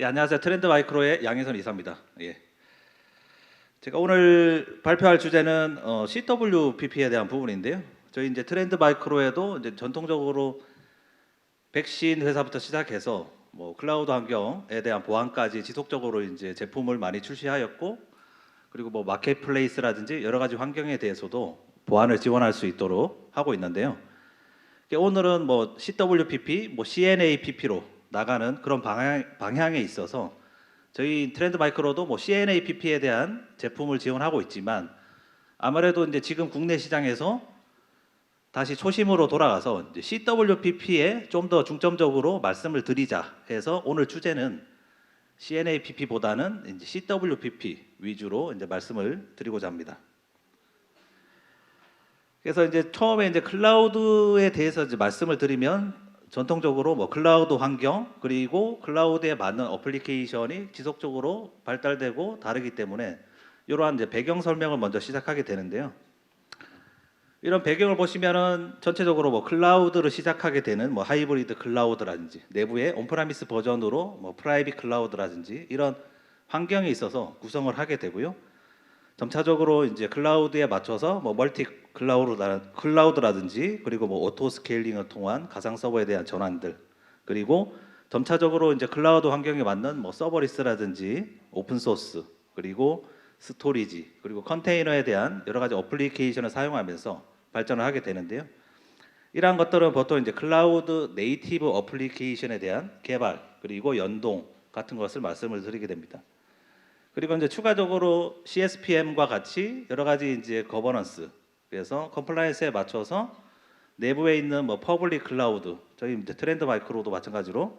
예, 안녕하세요. 트렌드 마이크로의 양혜선 이사입니다. 예. 제가 오늘 발표할 주제는 어, CWPP에 대한 부분인데요. 저희 이제 트렌드 마이크로에도 이제 전통적으로 백신 회사부터 시작해서 뭐 클라우드 환경에 대한 보안까지 지속적으로 이제 제품을 많이 출시하였고 그리고 뭐 마켓플레이스라든지 여러 가지 환경에 대해서도 보안을 지원할 수 있도록 하고 있는데요. 오늘은 뭐 CWPP, 뭐 CNAPP로 나가는 그런 방향, 방향 에 있어서 저희 트렌드 마이크로도 뭐 CNAPP에 대한 제품을 지원하고 있지만 아무래도 이제 지금 국내 시장에서 다시 초심으로 돌아가서 CWPP에 좀 더 중점적으로 말씀을 드리자 해서 오늘 주제는 CNAPP보다는 이제 CWPP 위주로 이제 말씀을 드리고자 합니다. 그래서 이제 처음에 이제 클라우드에 대해서 이제 말씀을 드리면 전통적으로 뭐 클라우드 환경 그리고 클라우드에 맞는 어플리케이션이 지속적으로 발달되고 다르기 때문에 이러한 이제 배경 설명을 먼저 시작하게 되는데요. 이런 배경을 보시면은 전체적으로 뭐 클라우드를 시작하게 되는 뭐 하이브리드 클라우드라든지 내부에 온프라미스 버전으로 뭐 프라이빗 클라우드라든지 이런 환경에 있어서 구성을 하게 되고요. 점차적으로 이제 클라우드에 맞춰서 뭐 멀티 클라우드라, 클라우드라든지 그리고 뭐 오토 스케일링을 통한 가상 서버에 대한 전환들 그리고 점차적으로 이제 클라우드 환경에 맞는 뭐 서버리스라든지 오픈 소스 그리고 스토리지 그리고 컨테이너에 대한 여러 가지 어플리케이션을 사용하면서 발전을 하게 되는데요. 이러한 것들은 보통 이제 클라우드 네이티브 어플리케이션에 대한 개발 그리고 연동 같은 것을 말씀을 드리게 됩니다. 그리고 이제 추가적으로 CSPM과 같이 여러 가지 이제 거버넌스 그래서 컴플라이언스에 맞춰서 내부에 있는 뭐 퍼블릭 클라우드 저희 이제 트렌드 마이크로도 마찬가지로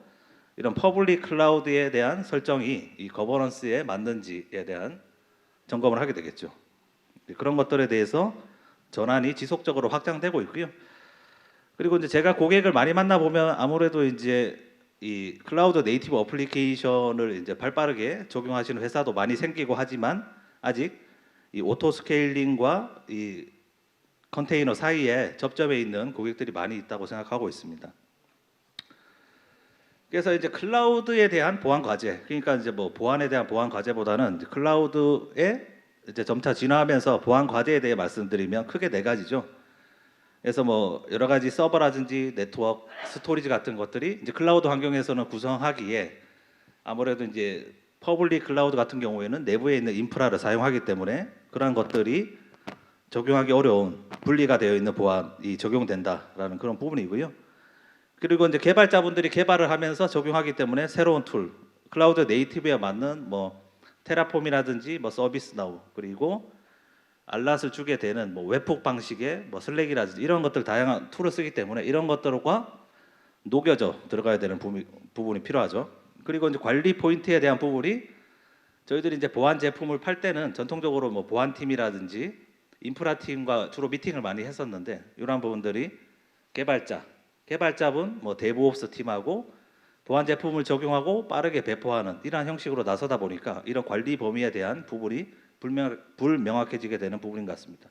이런 퍼블릭 클라우드에 대한 설정이 이 거버넌스에 맞는지에 대한 점검을 하게 되겠죠. 그런 것들에 대해서 전환이 지속적으로 확장되고 있고요. 그리고 이제 제가 고객을 많이 만나 보면 아무래도 이제 이 클라우드 네이티브 어플리케이션을 이제 발빠르게 적용하시는 회사도 많이 생기고 하지만 아직 이 오토 스케일링과 이 컨테이너 사이에 접점에 있는 고객들이 많이 있다고 생각하고 있습니다. 그래서 이제 클라우드에 대한 보안 과제, 그러니까 이제 뭐 보안에 대한 보안 과제보다는 클라우드에 이제 점차 진화하면서 보안 과제에 대해 말씀드리면 크게 네 가지죠. 그래서 뭐 여러 가지 서버라든지 네트워크, 스토리지 같은 것들이 이제 클라우드 환경에서는 구성하기에 아무래도 이제 퍼블릭 클라우드 같은 경우에는 내부에 있는 인프라를 사용하기 때문에 그러한 것들이 적용하기 어려운 분리가 되어 있는 보안이 적용된다라는 그런 부분이고요. 그리고 이제 개발자분들이 개발을 하면서 적용하기 때문에 새로운 툴, 클라우드 네이티브에 맞는 뭐 테라폼이라든지 뭐 서비스 나우 그리고 알랏을 주게 되는 뭐 웹폭 방식의 뭐 슬랙이라든지 이런 것들 다양한 툴을 쓰기 때문에 이런 것들과 녹여져 들어가야 되는 부분이, 부분이 필요하죠. 그리고 이제 관리 포인트에 대한 부분이 저희들이 이제 보안 제품을 팔 때는 전통적으로 뭐 보안 팀이라든지 인프라 팀과 주로 미팅을 많이 했었는데 이러한 부분들이 개발자, 개발자분, 뭐 데브옵스 팀하고 보안 제품을 적용하고 빠르게 배포하는 이러한 형식으로 나서다 보니까 이런 관리 범위에 대한 부분이 불명, 불명 확해지게 되는 부분인 것 같습니다.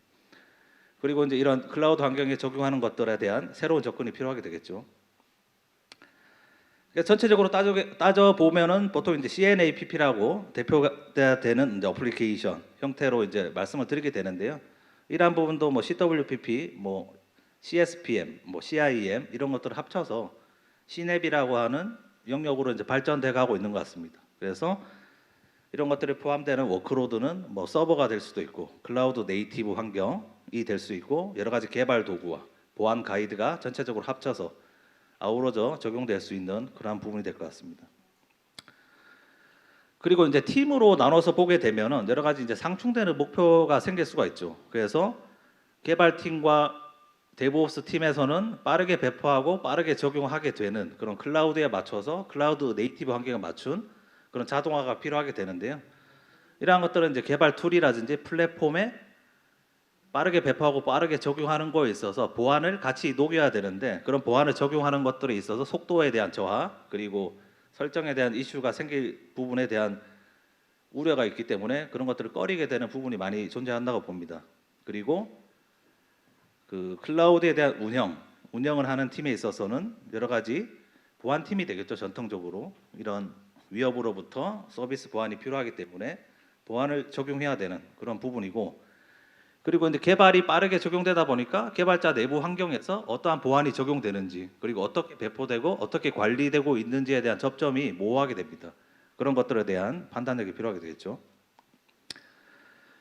그리고 이제 이런 클라우드 환경에 적용하는 것들에 대한 새로운 접근이 필요하게 되겠죠. 그러니까 전체적으로 따져, 보면은 보통 이제 CNAPP라고 대표가 되는 이제 어플리케이션 형태로 이제 말씀을 드리게 되는데요. 이러한 부분도 뭐 CWPP, 뭐 CSPM, 뭐 CIEM 이런 것들을 합쳐서 CNAP이라고 하는 영역으로 이제 발전돼 가고 있는 것 같습니다. 그래서 이런 것들이 포함되는 워크로드는 뭐 서버가 될 수도 있고 클라우드 네이티브 환경이 될 수 있고 여러 가지 개발 도구와 보안 가이드가 전체적으로 합쳐서 아우러져 적용될 수 있는 그러한 부분이 될 것 같습니다. 그리고 이제 팀으로 나눠서 보게 되면은 여러 가지 이제 상충되는 목표가 생길 수가 있죠. 그래서 개발팀과 데브옵스 팀에서는 빠르게 배포하고 빠르게 적용하게 되는 그런 클라우드에 맞춰서 클라우드 네이티브 환경에 맞춘 그런 자동화가 필요하게 되는데요. 이러한 것들은 이제 개발 툴이라든지 플랫폼에 빠르게 배포하고 빠르게 적용하는 거에 있어서 보안을 같이 녹여야 되는데 그런 보안을 적용하는 것들에 있어서 속도에 대한 저하 그리고 설정에 대한 이슈가 생길 부분에 대한 우려가 있기 때문에 그런 것들을 꺼리게 되는 부분이 많이 존재한다고 봅니다. 그리고 그 클라우드에 대한 운영, 운영을 하는 팀에 있어서는 여러 가지 보안 팀이 되겠죠 전통적으로 이런 위협으로부터 서비스 보안이 필요하기 때문에 보안을 적용해야 되는 그런 부분이고 그리고 이제 개발이 빠르게 적용되다 보니까 개발자 내부 환경에서 어떠한 보안이 적용되는지 그리고 어떻게 배포되고 어떻게 관리되고 있는지에 대한 접점이 모호하게 됩니다. 그런 것들에 대한 판단력이 필요하게 되겠죠.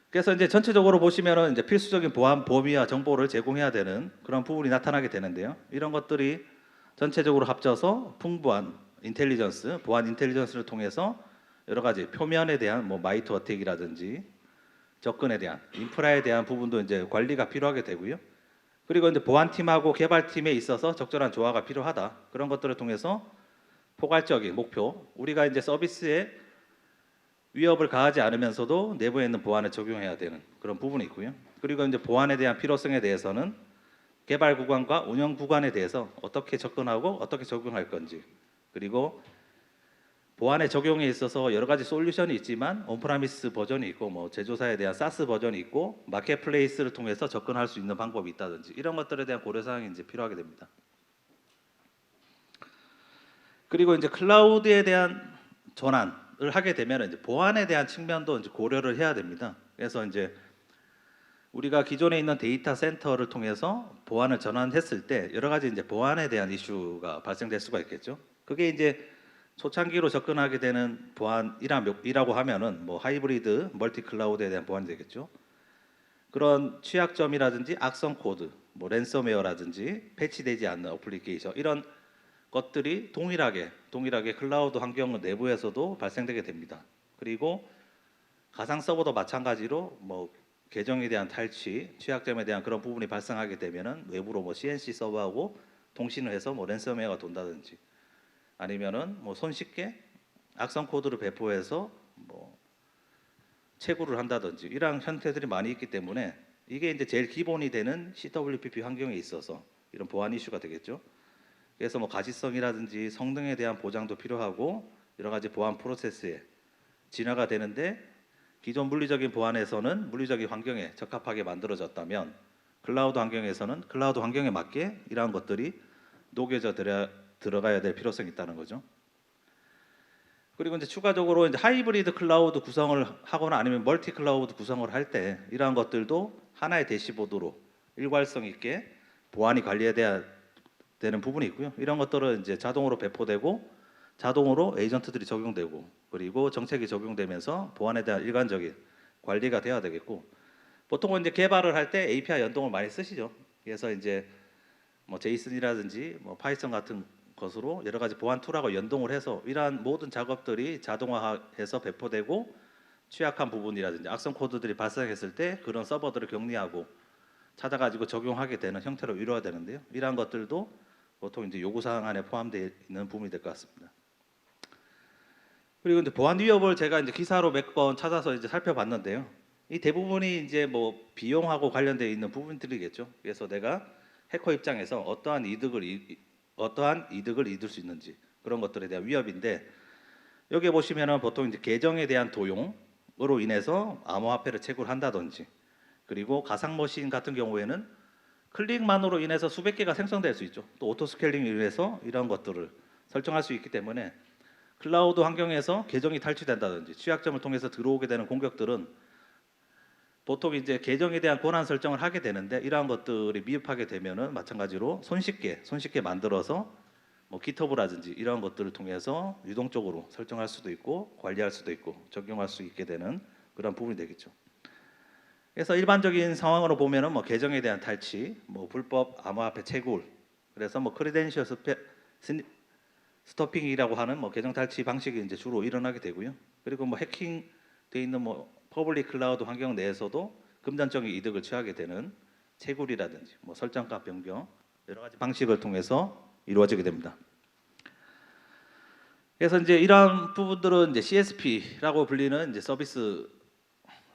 그래서 이제 전체적으로 보시면은 이제 필수적인 보안 범위와 정보를 제공해야 되는 그런 부분이 나타나게 되는데요. 이런 것들이 전체적으로 합쳐서 풍부한 인텔리전스, 보안 인텔리전스를 통해서 여러 가지 표면에 대한 뭐 마이트 어택이라든지 접근에 대한 인프라에 대한 부분도 이제 관리가 필요하게 되고요. 그리고 이제 보안팀하고 개발팀에 있어서 적절한 조화가 필요하다. 그런 것들을 통해서 포괄적인 목표, 우리가 이제 서비스에 위협을 가하지 않으면서도 내부에 있는 보안을 적용해야 되는 그런 부분이 있고요. 그리고 이제 보안에 대한 필요성에 대해서는 개발 구간과 운영 구간에 대해서 어떻게 접근하고 어떻게 적용할 건지 그리고 보안의 적용에 있어서 여러 가지 솔루션이 있지만 온프라미스 버전이 있고 뭐 제조사에 대한 사스 버전이 있고 마켓플레이스를 통해서 접근할 수 있는 방법이 있다든지 이런 것들에 대한 고려 사항이 이제 필요하게 됩니다. 그리고 이제 클라우드에 대한 전환을 하게 되면 이제 보안에 대한 측면도 이제 고려를 해야 됩니다. 그래서 이제 우리가 기존에 있는 데이터 센터를 통해서 보안을 전환했을 때 여러 가지 이제 보안에 대한 이슈가 발생될 수가 있겠죠. 그게 이제 초창기로 접근하게 되는 보안이라고 하면은 뭐 하이브리드 멀티 클라우드에 대한 보안이 되겠죠. 그런 취약점이라든지 악성 코드, 뭐 랜섬웨어라든지 패치되지 않는 어플리케이션 이런 것들이 동일하게 동일하게 클라우드 환경 내부에서도 발생되게 됩니다. 그리고 가상 서버도 마찬가지로 뭐 계정에 대한 탈취, 취약점에 대한 그런 부분이 발생하게 되면은 외부로 뭐 CNC 서버하고 통신을 해서 뭐 랜섬웨어가 돈다든지 아니면은 뭐 손쉽게 악성 코드를 배포해서 뭐 채굴을 한다든지 이러한 형태들이 많이 있기 때문에 이게 이제 제일 기본이 되는 CWPP 환경에 있어서 이런 보안 이슈가 되겠죠. 그래서 뭐 가시성이라든지 성능에 대한 보장도 필요하고 여러 가지 보안 프로세스에 진화가 되는데 기존 물리적인 보안에서는 물리적인 환경에 적합하게 만들어졌다면 클라우드 환경에서는 클라우드 환경에 맞게 이러한 것들이 녹여져 들어, 들어가야 될 필요성이 있다는 거죠. 그리고 이제 추가적으로 이제 하이브리드 클라우드 구성을 하거나 아니면 멀티 클라우드 구성을 할 때 이러한 것들도 하나의 대시보드로 일괄성 있게 보안이 관리돼야 되는 부분이 있고요. 이런 것들은 이제 자동으로 배포되고 자동으로 에이전트들이 적용되고 그리고 정책이 적용되면서 보안에 대한 일관적인 관리가 돼야 되겠고 보통은 이제 개발을 할 때 API 연동을 많이 쓰시죠. 그래서 이제 뭐 제이슨이라든지 뭐 파이썬 같은 것으로 여러 가지 보안 툴하고 연동을 해서 이러한 모든 작업들이 자동화해서 배포되고 취약한 부분이라든지 악성 코드들이 발생했을 때 그런 서버들을 격리하고 찾아가지고 적용하게 되는 형태로 이루어야 되는데요. 이러한 것들도 보통 이제 요구 사항 안에 포함되어 있는 부분이 될 것 같습니다. 그리고 이제 보안 위협을 제가 이제 기사로 몇 번 찾아서 이제 살펴봤는데요. 이 대부분이 이제 뭐 비용하고 관련되어 있는 부분들이겠죠. 그래서 내가 해커 입장에서 어떠한 이득을 이- 어떠한 이득을 얻을 수 있는지 그런 것들에 대한 위협인데 여기 보시면은 보통 이제 계정에 대한 도용으로 인해서 암호화폐를 채굴 한다든지 그리고 가상 머신 같은 경우에는 클릭만으로 인해서 수백 개가 생성될 수 있죠. 또 오토 스케일링으로 인해서 이런 것들을 설정할 수 있기 때문에 클라우드 환경에서 계정이 탈취된다든지 취약점을 통해서 들어오게 되는 공격들은 보통 이제 계정에 대한 권한 설정을 하게 되는데 이러한 것들이 미흡하게 되면은 마찬가지로 손쉽게 손쉽게 만들어서 뭐 GitHub라든지 이러한 것들을 통해서 유동적으로 설정할 수도 있고 관리할 수도 있고 적용할 수 있게 되는 그런 부분이 되겠죠. 그래서 일반적인 상황으로 보면은 뭐 계정에 대한 탈취, 뭐 불법 암호화폐 채굴, 그래서 뭐 크리덴셜 스페, 스니- 스토핑이라고 하는 뭐 계정 탈취 방식이 이제 주로 일어나게 되고요. 그리고 뭐 해킹 돼 있는 뭐 퍼블릭 클라우드 환경 내에서도 금전적인 이득을 취하게 되는 채굴이라든지 뭐 설정값 변경 여러 가지 방식을 통해서 이루어지게 됩니다. 그래서 이제 이러한 부분들은 이제 CSP라고 불리는 이제 서비스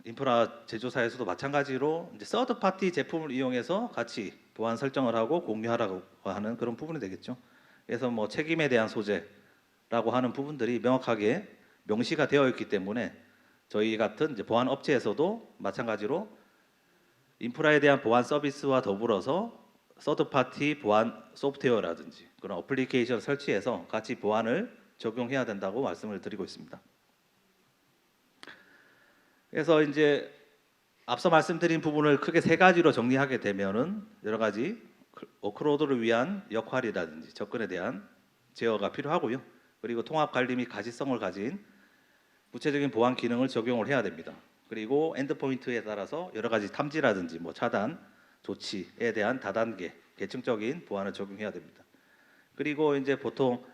인프라 제조사에서도 마찬가지로 이제 서드 파티 제품을 이용해서 같이 보안 설정을 하고 공유하라고 하는 그런 부분이 되겠죠. 그래서 뭐 책임에 대한 소재라고 하는 부분들이 명확하게 명시가 되어 있기 때문에 저희 같은 보안 업체에서도 마찬가지로 인프라에 대한 보안 서비스와 더불어서 서드 파티 보안 소프트웨어라든지 그런 어플리케이션 설치해서 같이 보안을 적용해야 된다고 말씀을 드리고 있습니다. 그래서 이제 앞서 말씀드린 부분을 크게 세 가지로 정리하게 되면은 여러 가지 워크로드를 위한 역할이라든지 접근에 대한 제어가 필요하고요. 그리고 통합 관리 및 가시성을 가진 구체적인 보안 기능을 적용을 해야 됩니다. 그리고 엔드포인트에 따라서 여러 가지 탐지라든지 뭐 차단 조치에 대한 다단계 계층적인 보안을 적용해야 됩니다. 그리고 이제 보통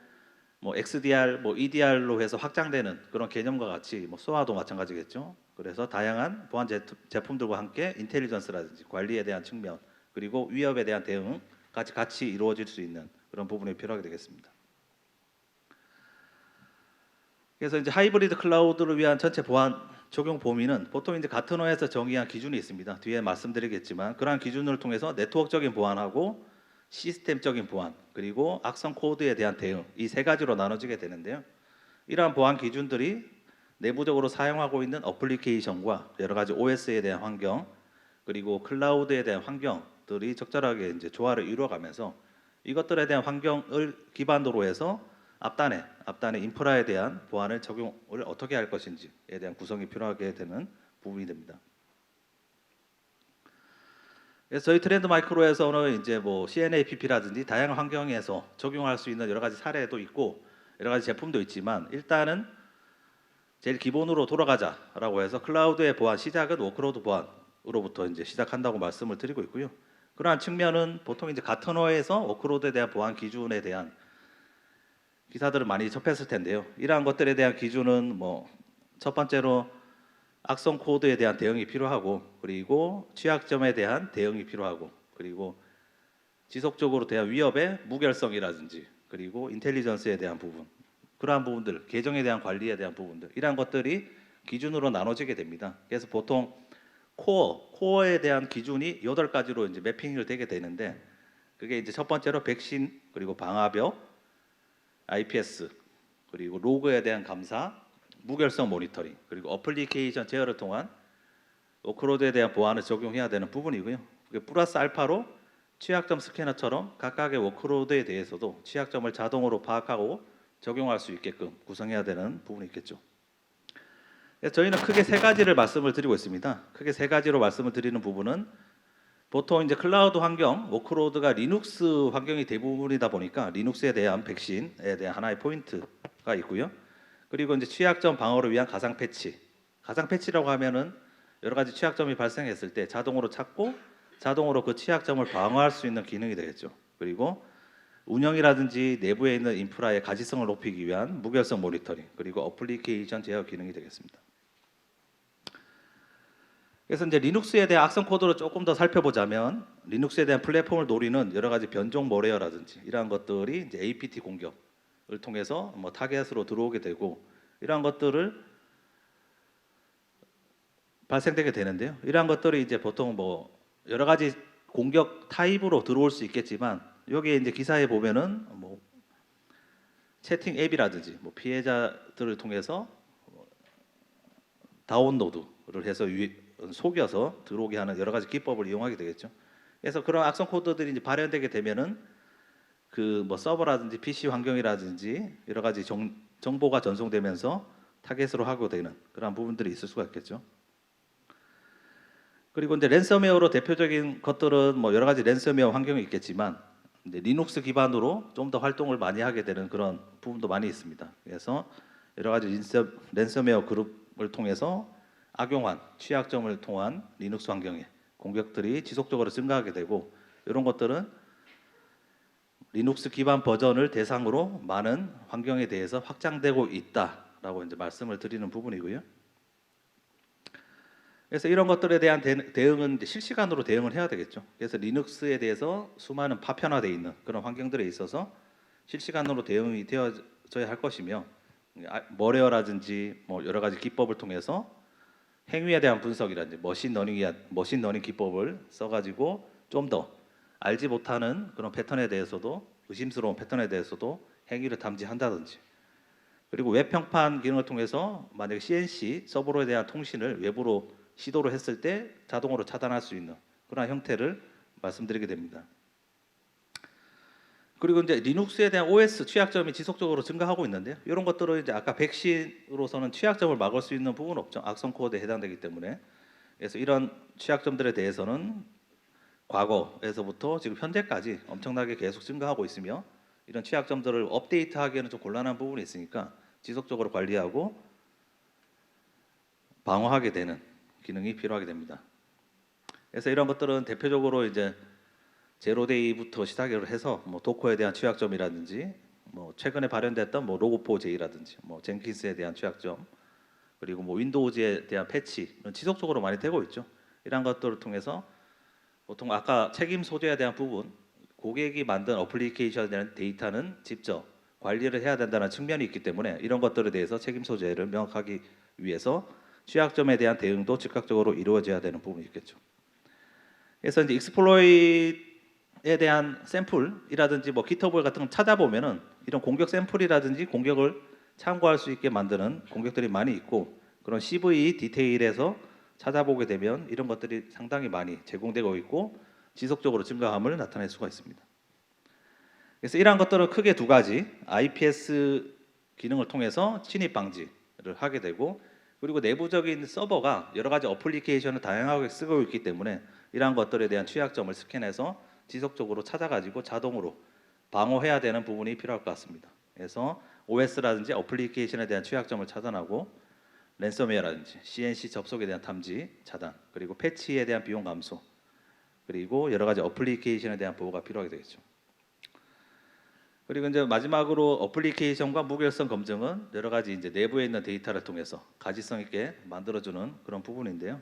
뭐 XDR, 뭐 EDR로 해서 확장되는 그런 개념과 같이 뭐 소아도 마찬가지겠죠. 그래서 다양한 보안 제- 제품들과 함께 인텔리전스라든지 관리에 대한 측면 그리고 위협에 대한 대응까지 같이 이루어질 수 있는 그런 부분이 필요하게 되겠습니다. 그래서 이제 하이브리드 클라우드를 위한 전체 보안 적용 범위는 보통 이제 가트너에서 정의한 기준이 있습니다. 뒤에 말씀드리겠지만 그러한 기준을 통해서 네트워크적인 보안하고 시스템적인 보안 그리고 악성 코드에 대한 대응 이 세 가지로 나눠지게 되는데요. 이러한 보안 기준들이 내부적으로 사용하고 있는 어플리케이션과 여러 가지 OS에 대한 환경 그리고 클라우드에 대한 환경들이 적절하게 이제 조화를 이루어가면서 이것들에 대한 환경을 기반으로 해서 앞단에 앞단의 인프라에 대한 보안을 적용을 어떻게 할 것인지에 대한 구성이 필요하게 되는 부분이 됩니다. 그래서 저희 트렌드 마이크로에서는 이제 뭐 CNAPP라든지 다양한 환경에서 적용할 수 있는 여러 가지 사례도 있고 여러 가지 제품도 있지만 일단은 제일 기본으로 돌아가자라고 해서 클라우드의 보안 시작은 워크로드 보안으로부터 이제 시작한다고 말씀을 드리고 있고요. 그러한 측면은 보통 이제 가트너에서 워크로드에 대한 보안 기준에 대한 기사들을 많이 접했을 텐데요. 이러한 것들에 대한 기준은 뭐 첫 번째로 악성 코드에 대한 대응이 필요하고 그리고 취약점에 대한 대응이 필요하고 그리고 지속적으로 대한 위협의 무결성이라든지 그리고 인텔리전스에 대한 부분 그러한 부분들 계정에 대한 관리에 대한 부분들 이러한 것들이 기준으로 나눠지게 됩니다. 그래서 보통 코어 코어에 대한 기준이 여덟 가지로 이제 매핑을 되게 되는데 그게 이제 첫 번째로 백신 그리고 방화벽 IPS 그리고 로그에 대한 감사 무결성 모니터링 그리고 어플리케이션 제어를 통한 워크로드에 대한 보안을 적용해야 되는 부분이고요. 그게 플러스 알파로 취약점 스캐너처럼 각각의 워크로드에 대해서도 취약점을 자동으로 파악하고 적용할 수 있게끔 구성해야 되는 부분이 있겠죠. 저희는 크게 세 가지를 말씀을 드리고 있습니다. 크게 세 가지로 말씀을 드리는 부분은 보통 이제 클라우드 환경, 워크로드가 리눅스 환경이 대부분이다 보니까 리눅스에 대한 백신에 대한 하나의 포인트가 있고요. 그리고 이제 취약점 방어를 위한 가상 패치. 가상 패치라고 하면은 여러 가지 취약점이 발생했을 때 자동으로 찾고 자동으로 그 취약점을 방어할 수 있는 기능이 되겠죠. 그리고 운영이라든지 내부에 있는 인프라의 가지성을 높이기 위한 무결성 모니터링 그리고 어플리케이션 제어 기능이 되겠습니다. 그래서 이제 리눅스에 대한 악성 코드를 조금 더 살펴보자면 리눅스에 대한 플랫폼을 노리는 여러 가지 변종 모레어라든지 이러한 것들이 이제 APT 공격을 통해서 뭐 타겟으로 들어오게 되고 이러한 것들을 발생되게 되는데요. 이러한 것들이 이제 보통 뭐 여러 가지 공격 타입으로 들어올 수 있겠지만 여기에 이제 기사에 보면은 뭐 채팅 앱이라든지 뭐 피해자들을 통해서 다운로드를 해서 위, 속여서 들어오게 하는 여러 가지 기법을 이용하게 되겠죠. 그래서 그런 악성 코드들이 이제 발현되게 되면은 그 뭐 서버라든지 PC 환경이라든지 여러 가지 정, 정보가 전송되면서 타겟으로 하고 되는 그런 부분들이 있을 수가 있겠죠. 그리고 이제 랜섬웨어로 대표적인 것들은 뭐 여러 가지 랜섬웨어 환경이 있겠지만 이제 리눅스 기반으로 좀 더 활동을 많이 하게 되는 그런 부분도 많이 있습니다. 그래서 여러 가지 랜섬, 랜섬웨어 그룹을 통해서 악용한 취약점을 통한 리눅스 환경에 공격들이 지속적으로 증가하게 되고 이런 것들은 리눅스 기반 버전을 대상으로 많은 환경에 대해서 확장되고 있다라고 이제 말씀을 드리는 부분이고요. 그래서 이런 것들에 대한 대, 대응은 실시간으로 대응을 해야 되겠죠. 그래서 리눅스에 대해서 수많은 파편화되어 있는 그런 환경들에 있어서 실시간으로 대응이 되어져야 할 것이며 아, 머레어라든지 뭐 여러 가지 기법을 통해서 행위에 대한 분석이라든지 머신 러닝이 머신 러닝 기법을 써가지고 좀 더 알지 못하는 그런 패턴에 대해서도 의심스러운 패턴에 대해서도 행위를 탐지한다든지 그리고 웹 평판 기능을 통해서 만약에 CNC 서버로에 대한 통신을 외부로 시도를 했을 때 자동으로 차단할 수 있는 그런 형태를 말씀드리게 됩니다. 그리고 이제 리눅스에 대한 OS 취약점이 지속적으로 증가하고 있는데요. 이런 것들은 이제 아까 백신으로서는 취약점을 막을 수 있는 부분 없죠. 악성 코드에 해당되기 때문에. 그래서 이런 취약점들에 대해서는 과거에서부터 지금 현재까지 엄청나게 계속 증가하고 있으며 이런 취약점들을 업데이트하기에는 좀 곤란한 부분이 있으니까 지속적으로 관리하고 방어하게 되는 기능이 필요하게 됩니다. 그래서 이런 것들은 대표적으로 이제 제로데이부터 시작을 해서 뭐 도커에 대한 취약점이라든지 뭐 최근에 발현됐던 뭐 로고4j라든지 뭐 젠킨스에 대한 취약점 그리고 뭐 윈도우즈에 대한 패치 이런 지속적으로 많이 되고 있죠. 이런 것들을 통해서 보통 아까 책임 소재에 대한 부분 고객이 만든 어플리케이션에 대한 데이터는 직접 관리를 해야 된다는 측면이 있기 때문에 이런 것들에 대해서 책임 소재를 명확하기 위해서 취약점에 대한 대응도 즉각적으로 이루어져야 되는 부분이 있겠죠. 그래서 이제 익스플로이트 에 대한 샘플이라든지 뭐 기터블 같은 걸 찾아보면은 이런 공격 샘플이라든지 공격을 참고할 수 있게 만드는 공격들이 많이 있고 그런 CV 디테일에서 찾아보게 되면 이런 것들이 상당히 많이 제공되고 있고 지속적으로 증가함을 나타낼 수가 있습니다. 그래서 이러한 것들은 크게 두 가지 IPS 기능을 통해서 침입 방지를 하게 되고 그리고 내부적인 서버가 여러 가지 어플리케이션을 다양하게 쓰고 있기 때문에 이러한 것들에 대한 취약점을 스캔해서 지속적으로 찾아가지고 자동으로 방어해야 되는 부분이 필요할 것 같습니다. 그래서 OS라든지 어플리케이션에 대한 취약점을 차단하고 랜섬웨어라든지 CNC 접속에 대한 탐지 차단 그리고 패치에 대한 비용 감소 그리고 여러 가지 어플리케이션에 대한 보호가 필요하게 되겠죠. 그리고 이제 마지막으로 어플리케이션과 무결성 검증은 여러 가지 이제 내부에 있는 데이터를 통해서 가지성 있게 만들어주는 그런 부분인데요.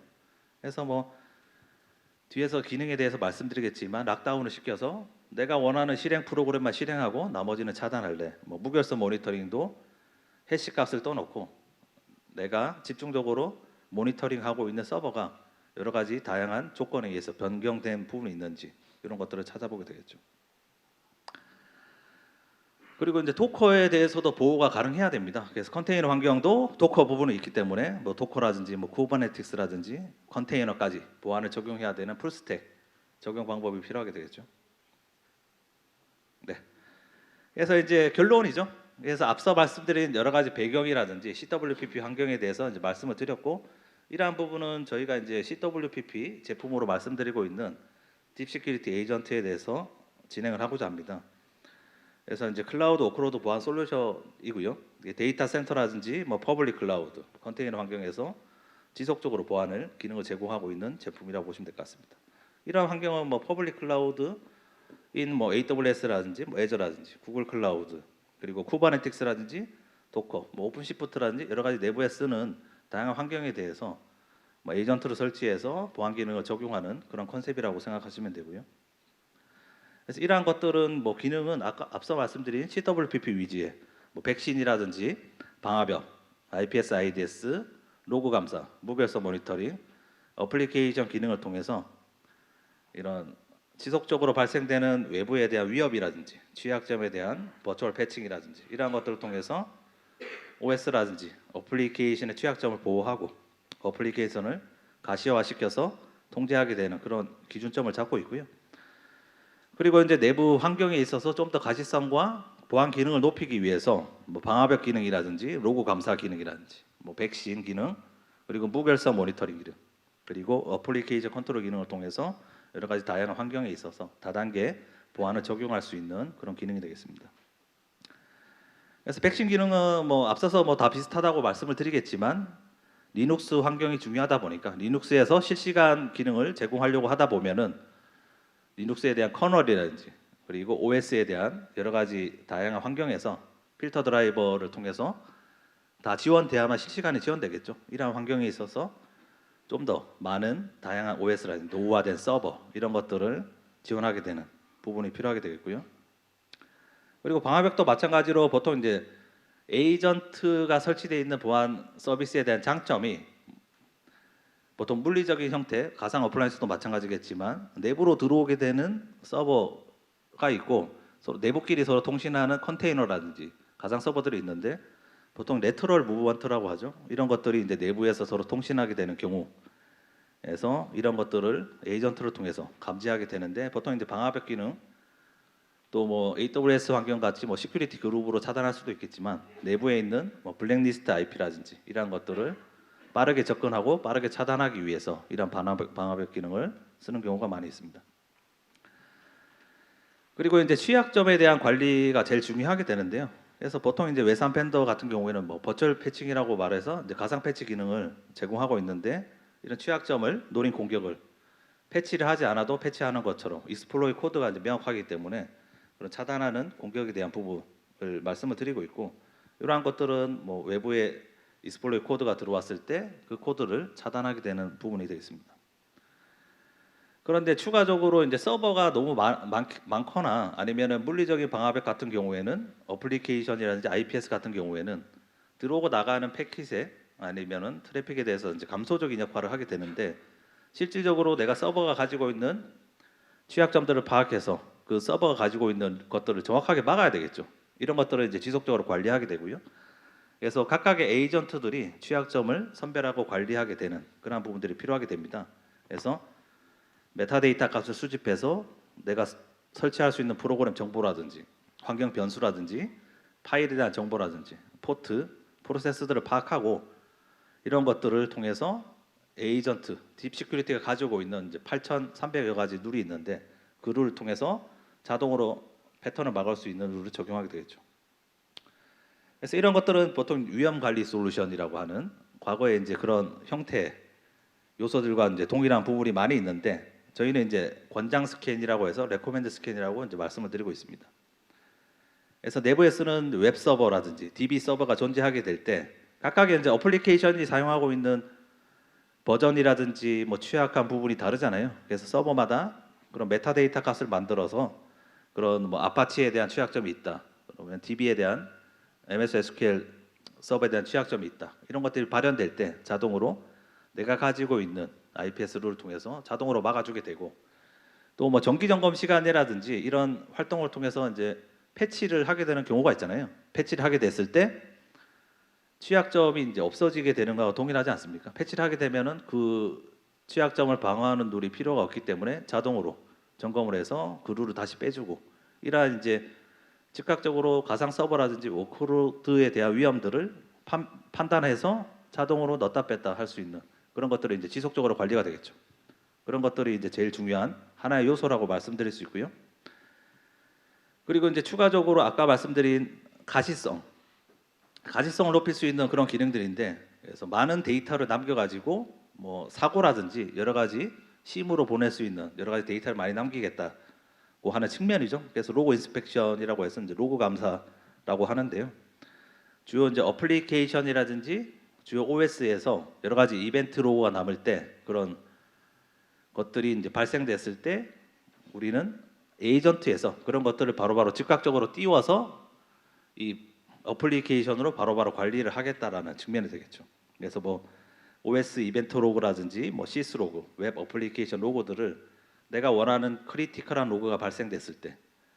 그래서 뭐 뒤에서 기능에 대해서 말씀드리겠지만 락다운을 시켜서 내가 원하는 실행 프로그램만 실행하고 나머지는 차단할래. 뭐 무결성 모니터링도 해시 값을 떠놓고 내가 집중적으로 모니터링하고 있는 서버가 여러 가지 다양한 조건에 의해서 변경된 부분이 있는지 이런 것들을 찾아보게 되겠죠. 그리고 이제 도커에 대해서도 보호가 가능해야 됩니다. 그래서 컨테이너 환경도 도커 부분이 있기 때문에 뭐 도커라든지 뭐 쿠버네티스라든지 컨테이너까지 보안을 적용해야 되는 풀스택 적용 방법이 필요하게 되겠죠. 네. 그래서 이제 결론이죠. 그래서 앞서 말씀드린 여러 가지 배경이라든지 CWPP 환경에 대해서 이제 말씀을 드렸고 이러한 부분은 저희가 이제 CWPP 제품으로 말씀드리고 있는 딥시큐리티 에이전트에 대해서 진행을 하고자 합니다. 그래서 이제 클라우드 오크로드 보안 솔루션이고요. 데이터 센터라든지 뭐 퍼블릭 클라우드 컨테이너 환경에서 지속적으로 보안을 기능을 제공하고 있는 제품이라고 보시면 될 것 같습니다. 이러한 환경은 뭐 퍼블릭 클라우드 인 뭐 AWS라든지 뭐 애저라든지 구글 클라우드 그리고 쿠버네틱스라든지 도커, 뭐 오픈시프트라든지 여러 가지 내부에 쓰는 다양한 환경에 대해서 뭐 에이전트를 설치해서 보안 기능을 적용하는 그런 컨셉이라고 생각하시면 되고요. 그래서 이러한 것들은 뭐 기능은 아까 앞서 말씀드린 CWPP 위주의 뭐 백신이라든지 방화벽, IPS, IDS, 로그 감사, 무결성 모니터링, 어플리케이션 기능을 통해서 이런 지속적으로 발생되는 외부에 대한 위협이라든지 취약점에 대한 버추얼 패칭이라든지 이러한 것들을 통해서 OS라든지 어플리케이션의 취약점을 보호하고 어플리케이션을 가시화시켜서 통제하게 되는 그런 기준점을 잡고 있고요. 그리고 이제 내부 환경에 있어서 좀 더 가시성과 보안 기능을 높이기 위해서 뭐 방화벽 기능이라든지 로고 감사 기능이라든지 뭐 백신 기능 그리고 무결성 모니터링 기능 그리고 어플리케이션 컨트롤 기능을 통해서 여러 가지 다양한 환경에 있어서 다단계 보안을 적용할 수 있는 그런 기능이 되겠습니다. 그래서 백신 기능은 뭐 앞서서 뭐 다 비슷하다고 말씀을 드리겠지만 리눅스 환경이 중요하다 보니까 리눅스에서 실시간 기능을 제공하려고 하다 보면은 리눅스에 대한 커널이라든지 그리고 OS에 대한 여러 가지 다양한 환경에서 필터 드라이버를 통해서 다 지원돼야만 실시간에 지원되겠죠. 이러한 환경에 있어서 좀 더 많은 다양한 OS라든지 노후화된 서버 이런 것들을 지원하게 되는 부분이 필요하게 되겠고요. 그리고 방화벽도 마찬가지로 보통 이제 에이전트가 설치되어 있는 보안 서비스에 대한 장점이 보통 물리적인 형태, 가상 어플라이언스도 마찬가지겠지만 내부로 들어오게 되는 서버가 있고 서로 내부끼리 서로 통신하는 컨테이너라든지 가상 서버들이 있는데 보통 레터럴 무브먼트라고 하죠. 이런 것들이 이제 내부에서 서로 통신하게 되는 경우에서 이런 것들을 에이전트를 통해서 감지하게 되는데 보통 이제 방화벽 기능 또또뭐 AWS 환경 같이 뭐 시큐리티 그룹으로 차단할 수도 있겠지만 내부에 있는 뭐 블랙리스트 IP라든지 이러한 것들을 빠르게 접근하고 빠르게 차단하기 위해서 이런 방화벽, 방화벽 기능을 쓰는 경우가 많이 있습니다. 그리고 이제 취약점에 대한 관리가 제일 중요하게 되는데요. 그래서 보통 이제 외산 팬더 같은 경우에는 뭐 버추얼 패칭이라고 말해서 이제 가상 패치 기능을 제공하고 있는데 이런 취약점을 노린 공격을 패치를 하지 않아도 패치하는 것처럼 익스플로이 코드가 이제 명확하기 때문에 그런 차단하는 공격에 대한 부분을 말씀을 드리고 있고 이러한 것들은 뭐 외부에 익스플로이 코드가 들어왔을 때 그 코드를 차단하게 되는 부분이 되겠습니다. 그런데 추가적으로 이제 서버가 너무 많, 많, 많 거나 아니면은 물리적인 방화벽 같은 경우에는 어플리케이션이라든지 IPS 같은 경우에는 들어오고 나가는 패킷에 아니면은 트래픽에 대해서 이제 감소적인 역할을 하게 되는데 실질적으로 내가 서버가 가지고 있는 취약점들을 파악해서 그 서버가 가지고 있는 것들을 정확하게 막아야 되겠죠. 이런 것들을 이제 지속적으로 관리하게 되고요. 그래서 각각의 에이전트들이 취약점을 선별하고 관리하게 되는 그런 부분들이 필요하게 됩니다. 그래서 메타데이터 값을 수집해서 내가 설치할 수 있는 프로그램 정보라든지 환경 변수라든지 파일에 대한 정보라든지 포트, 프로세스들을 파악하고 이런 것들을 통해서 에이전트, 딥시큐리티가 가지고 있는 이제 8,300여 가지 룰이 있는데 그 룰을 통해서 자동으로 패턴을 막을 수 있는 룰을 적용하게 되겠죠. 그래서 이런 것들은 보통 위험 관리 솔루션이라고 하는 과거에 이제 그런 형태 요소들과 이제 동일한 부분이 많이 있는데 저희는 이제 권장 스캔이라고 해서 레코멘드 스캔이라고 이제 말씀을 드리고 있습니다. 그래서 내부에 쓰는 웹 서버라든지 DB 서버가 존재하게 될 때 각각의 이제 어플리케이션이 사용하고 있는 버전이라든지 뭐 취약한 부분이 다르잖아요. 그래서 서버마다 그런 메타데이터 값을 만들어서 그런 뭐 아파치에 대한 취약점이 있다. 그러면 DB에 대한 MS SQL 서버에 대한 취약점이 있다. 이런 것들이 발현될 때 자동으로 내가 가지고 있는 IPS 룰을 통해서 자동으로 막아주게 되고 또 뭐 정기 점검 시간이라든지 이런 활동을 통해서 이제 패치를 하게 되는 경우가 있잖아요. 패치를 하게 됐을 때 취약점이 이제 없어지게 되는 거와 동일하지 않습니까? 패치를 하게 되면은 그 취약점을 방어하는 룰이 필요가 없기 때문에 자동으로 점검을 해서 그 룰을 다시 빼주고 이러한 이제 즉각적으로 가상 서버라든지 워크로드에 대한 위험들을 판, 판단해서 자동으로 넣었다 뺐다 할 수 있는 그런 것들이 이제 지속적으로 관리가 되겠죠. 그런 것들이 이제 제일 중요한 하나의 요소라고 말씀드릴 수 있고요. 그리고 이제 추가적으로 아까 말씀드린 가시성, 가시성을 높일 수 있는 그런 기능들인데 그래서 많은 데이터를 남겨가지고 뭐 사고라든지 여러 가지 심으로 보낼 수 있는 여러 가지 데이터를 많이 남기겠다고 하는 측면이죠. 그래서 로고 인스펙션이라고 해서 이제 로고 감사라고 하는데요. 주요 이제 어플리케이션이라든지 주요 OS에서 여러 가지 이벤트 로고가 남을 때 그런 것들이 이제 발생됐을 때 우리는 에이전트에서 그런 것들을 바로바로 즉각적으로 띄워서 이 어플리케이션으로 바로 바로 관리를 하겠다라는 측면이 되겠죠. 그래서 뭐 OS 이벤트 로그라든지 뭐 시스 로그, 웹 어플리케이션 로고들을 내가 원하는 크리티컬한 로그가 발생됐을 때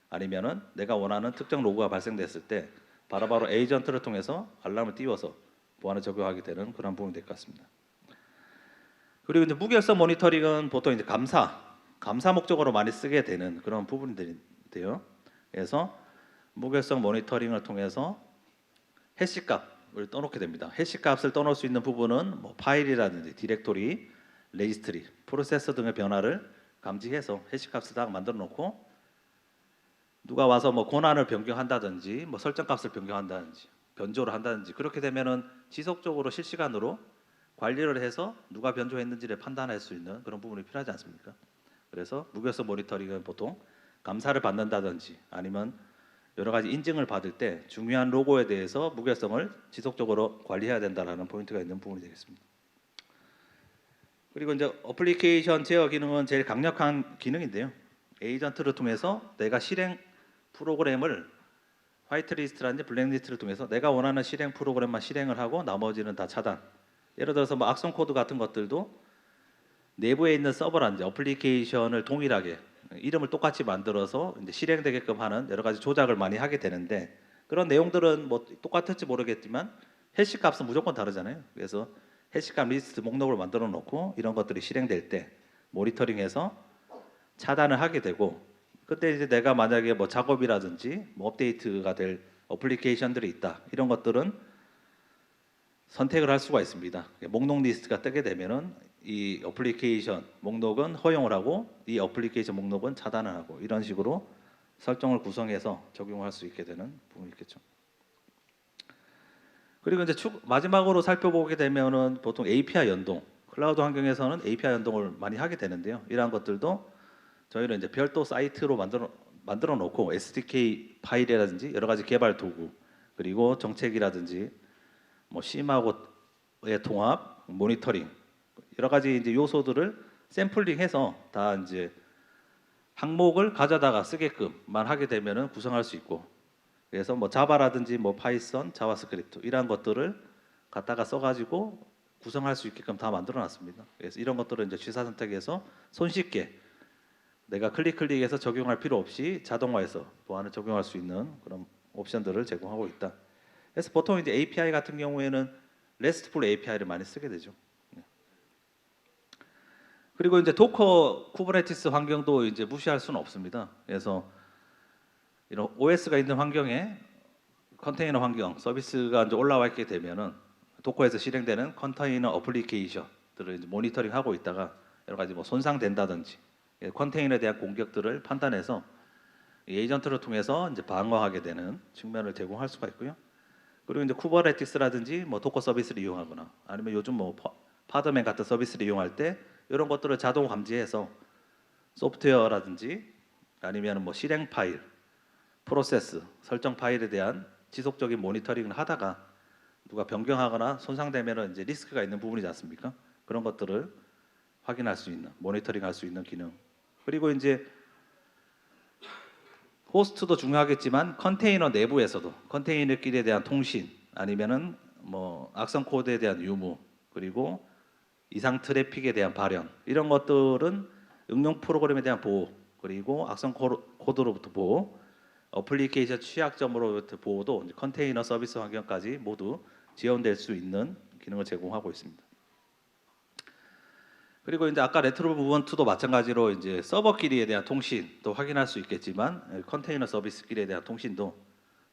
아니면은 내가 원하는 특정 로그가 발생됐을 때 바로 바로 에이전트를 통해서 알람을 띄워서 보안을 적용하게 되는 그런 부분이 될 것 같습니다. 그리고 이제 무결성 모니터링은 보통 이제 감사, 감사 목적으로 많이 쓰게 되는 그런 부분들인데요. 그래서 무결성 모니터링을 통해서 해시 값을 떠놓게 됩니다. 해시 값을 떠놓을 수 있는 부분은 뭐 파일이라든지 디렉토리, 레지스트리, 프로세서 등의 변화를 감지해서 해시 값을 딱 만들어 놓고 누가 와서 뭐 권한을 변경한다든지 뭐 설정 값을 변경한다든지 변조를 한다든지 그렇게 되면은 지속적으로 실시간으로 관리를 해서 누가 변조했는지를 판단할 수 있는 그런 부분이 필요하지 않습니까? 그래서 무결성 모니터링은 보통 감사를 받는다든지 아니면 여러 가지 인증을 받을 때 중요한 로고에 대해서 무결성을 지속적으로 관리해야 된다라는 포인트가 있는 부분이 되겠습니다. 그리고 이제 어플리케이션 제어 기능은 제일 강력한 기능인데요. 에이전트를 통해서 내가 실행 프로그램을 화이트리스트라든지 블랙리스트를 통해서 내가 원하는 실행 프로그램만 실행을 하고 나머지는 다 차단. 예를 들어서 뭐 악성 코드 같은 것들도 내부에 있는 서버라든지 어플리케이션을 동일하게 이름을 똑같이 만들어서 이제 실행되게끔 하는 여러 가지 조작을 많이 하게 되는데 그런 내용들은 뭐 똑같을지 모르겠지만 해시 값은 무조건 다르잖아요. 그래서 해시 값 리스트 목록을 만들어 놓고 이런 것들이 실행될 때 모니터링해서 차단을 하게 되고 그때 이제 내가 만약에 뭐 작업이라든지 뭐 업데이트가 될 어플리케이션들이 있다 이런 것들은 선택을 할 수가 있습니다. 목록 리스트가 뜨게 되면은 이 어플리케이션 목록은 허용을 하고 이 어플리케이션 목록은 차단을 하고 이런 식으로 설정을 구성해서 적용할 수 있게 되는 부분이 있겠죠. 그리고 이제 추, 마지막으로 살펴보게 되면은 보통 API 연동, 클라우드 환경에서는 API 연동을 많이 하게 되는데요. 이러한 것들도 저희는 이제 별도 사이트로 만들어 만들어 놓고 SDK 파일이라든지 여러 가지 개발 도구 그리고 정책이라든지 뭐 심하고의 통합, 모니터링 여러 가지 이제 요소들을 샘플링해서 다 이제 항목을 가져다가 쓰게끔만 하게 되면은 구성할 수 있고 그래서 뭐 자바라든지 뭐 파이썬, 자바스크립트 이러한 것들을 갖다가 써가지고 구성할 수 있게끔 다 만들어놨습니다. 그래서 이런 것들을 이제 취사 선택해서 손쉽게 내가 클릭 클릭해서 적용할 필요 없이 자동화해서 보안을 적용할 수 있는 그런 옵션들을 제공하고 있다. 그래서 보통 이제 API 같은 경우에는 RESTful API를 많이 쓰게 되죠. 네. 그리고 이제 도커 쿠버네티스 환경도 이제 무시할 수는 없습니다. 그래서 이런 OS가 있는 환경에 컨테이너 환경 서비스가 이제 올라와 있게 되면은 도커에서 실행되는 컨테이너 어플리케이션들을 모니터링하고 있다가 여러 가지 뭐 손상된다든지 예, 컨테이너에 대한 공격들을 판단해서 이 에이전트를 통해서 이제 방어하게 되는 측면을 제공할 수가 있고요. 그리고 이제 쿠버네티스라든지 뭐 도커 서비스를 이용하거나 아니면 요즘 뭐 파- 파더맨 같은 서비스를 이용할 때 이런 것들을 자동 감지해서 소프트웨어라든지 아니면 뭐 실행 파일, 프로세스, 설정 파일에 대한 지속적인 모니터링을 하다가 누가 변경하거나 손상되면은 이제 리스크가 있는 부분이지 않습니까? 그런 것들을 확인할 수 있는 모니터링할 수 있는 기능. 그리고 이제 호스트도 중요하겠지만 컨테이너 내부에서도 컨테이너끼리에 대한 통신 아니면은 뭐 악성 코드에 대한 유무 그리고 이상 트래픽에 대한 발현 이런 것들은 응용 프로그램에 대한 보호 그리고 악성 코드로부터 보호 어플리케이션 취약점으로부터 보호도 컨테이너 서비스 환경까지 모두 지원될 수 있는 기능을 제공하고 있습니다. 그리고 이제 아까 레트로 무브먼트도 마찬가지로 이제 서버끼리에 대한 통신도 확인할 수 있겠지만 에, 컨테이너 서비스끼리에 대한 통신도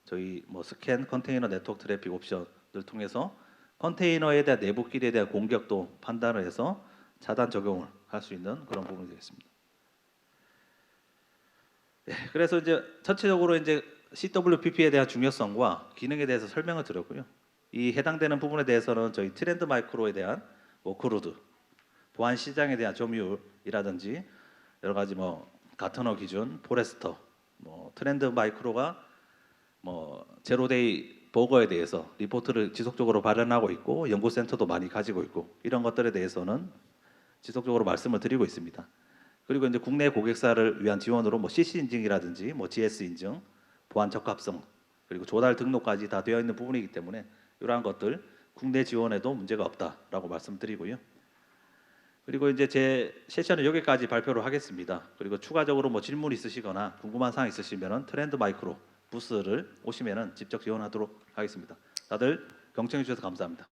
저희 뭐 스캔 컨테이너 네트워크 트래픽 옵션을 통해서 컨테이너에 대한 내부끼리에 대한 공격도 판단을 해서 차단 적용을 할 수 있는 그런 부분이 되겠습니다. 네, 그래서 이제 전체적으로 이제 CWPP에 대한 중요성과 기능에 대해서 설명을 드렸고요. 이 해당되는 부분에 대해서는 저희 트렌드 마이크로에 대한 워크로드 보안 시장에 대한 점유율이라든지 여러 가지 뭐 가트너 기준, 포레스터, 뭐 트렌드 마이크로가 뭐 제로데이 버거에 대해서 리포트를 지속적으로 발행하고 있고 연구센터도 많이 가지고 있고 이런 것들에 대해서는 지속적으로 말씀을 드리고 있습니다. 그리고 이제 국내 고객사를 위한 지원으로 뭐 CC 인증이라든지 뭐 GS 인증, 보안 적합성 그리고 조달 등록까지 다 되어 있는 부분이기 때문에 이러한 것들 국내 지원에도 문제가 없다라고 말씀드리고요. 그리고 이제 제 세션은 여기까지 발표를 하겠습니다. 그리고 추가적으로 뭐 질문 있으시거나 궁금한 사항 있으시면은 트렌드 마이크로 부스를 오시면은 직접 지원하도록 하겠습니다. 다들 경청해 주셔서 감사합니다.